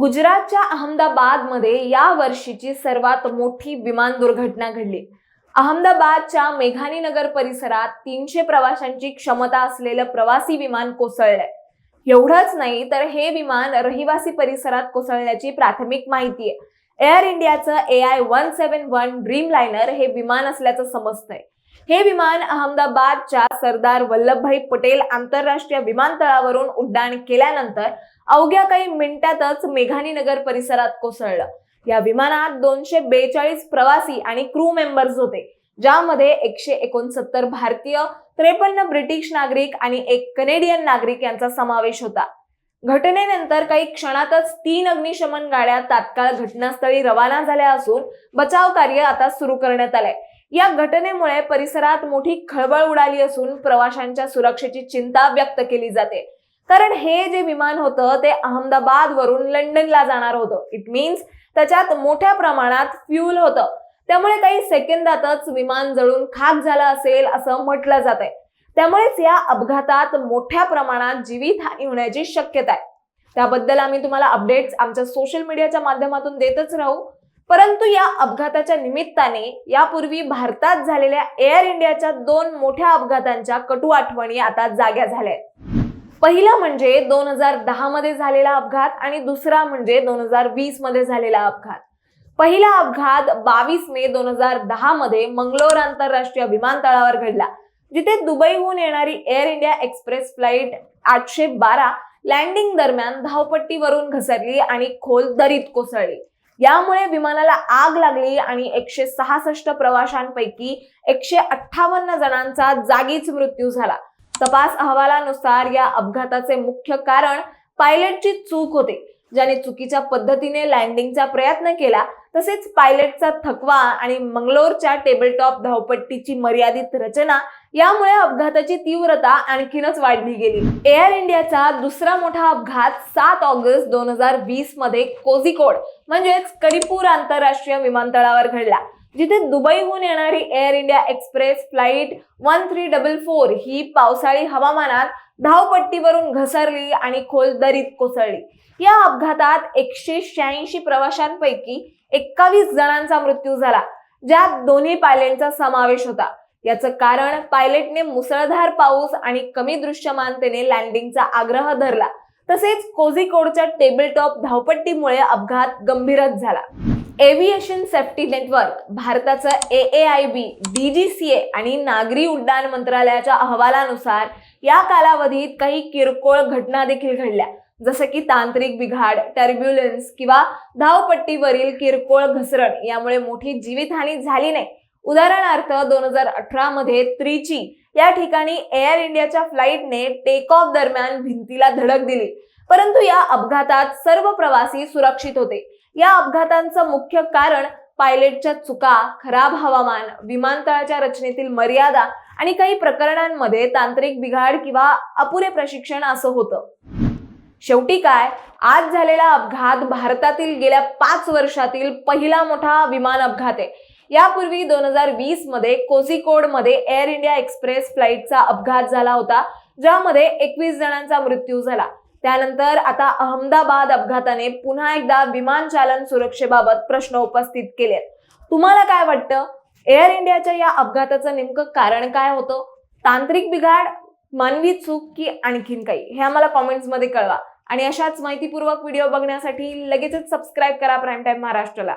गुजरातच्या अहमदाबादमध्ये या वर्षीची सर्वात मोठी विमान दुर्घटना घडली. अहमदाबादच्या मेघानी नगर परिसरात तीनशे प्रवाशांची क्षमता असलेलं प्रवासी विमान कोसळलंय. एवढंच नाही तर हे विमान रहिवासी परिसरात कोसळल्याची प्राथमिक माहिती आहे एअर इंडियाचं A I one seven one Dreamliner हे विमान असल्याचं समजतंय. हे विमान अहमदाबादच्या सरदार वल्लभभाई पटेल आंतरराष्ट्रीय विमानतळावरून उड्डाण केल्यानंतर अवघ्या काही मिनिटातच मेघानी नगर परिसरात कोसळलं. या विमानात दोनशे बेचाळीस प्रवासी आणि क्रू मेंबर्स होते ज्यामध्ये एकशे एकोणसत्तर भारतीय त्रेपन्न ब्रिटिश नागरिक आणि एक कनेडियन नागरिक यांचा समावेश होता. घटनेनंतर काही क्षणातच तीन अग्निशमन गाड्या तात्काळ घटनास्थळी रवाना झाल्या असून बचाव कार्य आता सुरू करण्यात आलंय. या घटनेमुळे परिसरात मोठी खळबळ उडाली असून प्रवाशांच्या सुरक्षेची चिंता व्यक्त केली जाते. कारण हे जे विमान होतं ते अहमदाबाद वरून लंडनला जाणार होतं. इट मीन्स त्याच्यात मोठ्या प्रमाणात फ्यूल होतं. त्यामुळे काही सेकंदातच विमान जळून खाक झालं असेल असं म्हटलं जात आहे त्यामुळेच या अपघातात मोठ्या प्रमाणात जीवितहानी होण्याची शक्यता आहे. त्याबद्दल आम्ही तुम्हाला अपडेट्स आमच्या सोशल मीडियाच्या माध्यमातून देतच राहू. परंतु या अपघाताच्या निमित्ताने यापूर्वी भारतात झालेल्या एअर इंडियाच्या दोन मोठ्या अपघातांच्या कटू आठवणी आता जाग्या झाल्या आहेत. पहिला म्हणजे दोन हजार दहा मध्ये झालेला अपघात आणि दुसरा म्हणजे दोन हजार वीसमध्ये झालेला अपघात पहिला अपघात बावीस मे दोन हजार दहा मध्ये मंगलोर आंतरराष्ट्रीय विमानतळावर घडला जिथे दुबईहून येणारी एअर इंडिया एक्सप्रेस फ्लाईट आठशे बारा लँडिंग दरम्यान धावपट्टीवरून घसरली आणि खोल दरीत कोसळली यामुळे विमानाला आग लागली आणि एकशे सहासष्ट प्रवाशांपैकी एकशे अठ्ठावन्न जणांचा जागीच मृत्यू झाला. तपास अहवालानुसार या अपघाताचे मुख्य कारण पायलटची चूक होते. ज्याने चुकीच्या पद्धतीने लँडिंगचा प्रयत्न केला तसेच पायलटचा थकवा आणि मंगलोरच्या टेबलटॉप धावपट्टीची मर्यादित रचना यामुळे अपघाताची तीव्रता आणखीनच वाढली गेली. एअर इंडियाचा दुसरा मोठा अपघात सात ऑगस्ट दोन हजार वीसमध्ये कोझिकोड म्हणजेच करीपूर आंतरराष्ट्रीय विमानतळावर घडला जिथे दुबईहून येणारी Air India Express flight one three double four ही पावसाळी हवामानात धावपट्टीवरून घसरली आणि खोल दरीत कोसळली. या अपघातात एकशे शहाऐंशी प्रवाशांपैकी एक्कावीस जणांचा मृत्यू झाला ज्यात दोन्ही पायलटचा समावेश होता. याचं कारण पायलटने मुसळधार पाऊस आणि कमी दृश्यमानतेने लँडिंगचा आग्रह धरला. तसेच कोझिकोडच्या टेबलटॉप धावपट्टीमुळे अपघात गंभीरच झाला. एव्हिएशन सेफ्टी नेटवर्क भारताचं A A I B D G C A आणि नागरी उड्डाण मंत्रालयाच्या अहवालानुसार या कालावधीत काही किरकोळ घटना देखील घडल्या. जसं की तांत्रिक बिघाड टर्ब्युलन्स किंवा धावपट्टीवरील किरकोळ घसरण यामुळे मोठी जीवितहानी झाली नाही. उदाहरणार्थ दोन हजार अठरा मध्ये त्रिची या ठिकाणी एअर इंडियाच्या फ्लाईटने टेक ऑफ दरम्यान भिंतीला धडक दिली. परंतु या अपघातात सर्व प्रवासी सुरक्षित होते. या अपघातांचं मुख्य कारण पायलटच्या चुका खराब हवामान विमानतळाच्या रचनेतील मर्यादा आणि काही प्रकरणांमध्ये तांत्रिक बिघाड किंवा अपुरे प्रशिक्षण असं होतं. शेवटी काय? आज झालेला अपघात भारतातील गेल्या पाच वर्षातील पहिला मोठा विमान अपघात आहे. यापूर्वी दोन हजार वीसमध्ये कोझिकोडमध्ये एअर इंडिया एक्सप्रेस फ्लाईटचा अपघात झाला होता ज्यामध्ये एकवीस जणांचा मृत्यू झाला. त्यानंतर आता अहमदाबाद अपघाताने पुन्हा एकदा विमान चालन सुरक्षेबाबत प्रश्न उपस्थित केले. तुम्हाला काय वाटतं? एअर इंडियाच्या या अपघाताचं नेमकं कारण काय होतं? तांत्रिक बिघाड मानवी चूक की आणखीन काही? हे आम्हाला कॉमेंट्समध्ये कळवा. आणि अशाच माहितीपूर्वक व्हिडिओ बघण्यासाठी लगेचच सबस्क्राईब करा प्राईम टाईम महाराष्ट्राला.